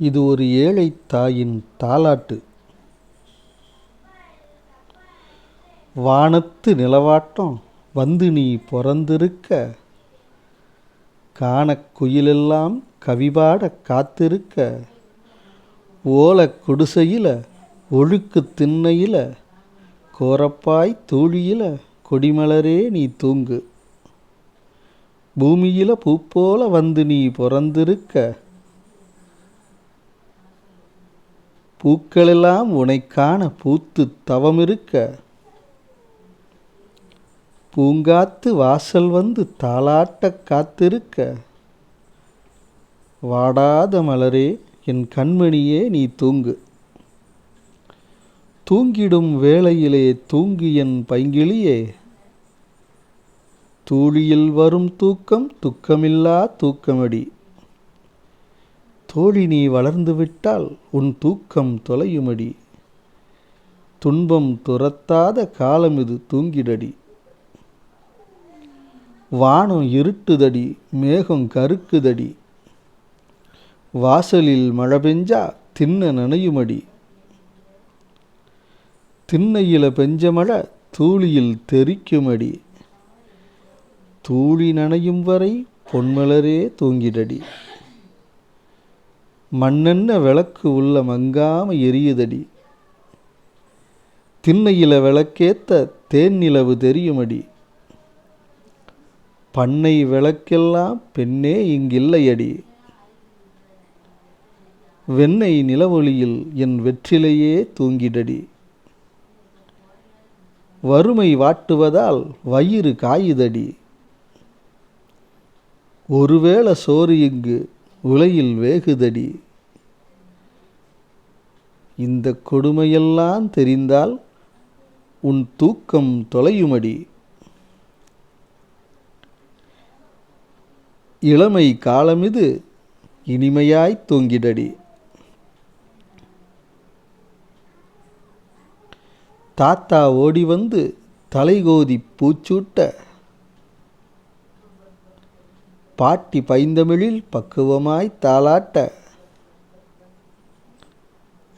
இது ஒரு ஏழை தாயின் தாலாட்டு. வானத்து நிலவாட்டம் வந்து நீ பிறந்திருக்க. காணக் குயிலெல்லாம் கவிபாட காத்திருக்க. ஓலை குடிசையில் ஒழுக்கு திண்ணையில் கோரப்பாய் தூழியில் கொடிமலரே நீ தூங்கு. பூமியில் பூப்போல வந்து நீ பிறந்திருக்க. பூக்களெல்லாம் உனைக்கான பூத்து தவமிருக்க. பூங்காத்து வாசல் வந்து தாளாட்டக் காத்திருக்க. வாடாத மலரே என் கண்மணியே நீ தூங்கு. தூங்கிடும் வேளையிலே தூங்கு என் பைங்கிளியே தூளியில் வரும் தூக்கம் துக்கமில்லா தூக்கமடி. தோழி நீ வளர்ந்து விட்டால் உன் தூக்கம் தொலையுமடி. துன்பம் துரத்தாத காலம் இது தூங்கிடடி. வானம் இருட்டுதடி மேகம் கருக்குதடி. வாசலில் மழை பெஞ்சா தின்ன நனையுமடி. திண்ணையில பெஞ்ச மழை தூளியில் தெரிக்குமடி. தூளி நனையும் வரை பொன்மலரே தூங்கிடடி. மண்ணென்ன விளக்கு உள்ள மங்காம எரியுதடி? திண்ணையில விளக்கேத்த தேன் நிலவு தெரியுமடி? பண்ணை விளக்கெல்லாம் பெண்ணே இங்கில்லையடி. வெண்ணெய் நிலவொளியில் என் வெற்றிலையே தூங்கிடடி. வறுமை வாட்டுவதால் வயிறு காயுதடி. ஒருவேளை சோறு இங்கு உலையில் வேகுதடி. இந்த கொடுமையெல்லாம் தெரிந்தால் உன் தூக்கம் தொலையுமடி. இளமை காலமிது இனிமையாய் தூங்கிடடி. தாத்தா ஓடி வந்து தலைகோதி பூச்சூட்ட பாட்டி பைந்தமிழில் பக்குவமாய் தாளாட்ட.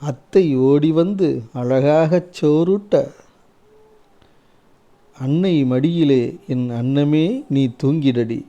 அத்தை ஓடி வந்து அழகாகச் சோறுட்ட. அன்னை மடியிலே என் அன்னமே நீ தூங்கிடடி.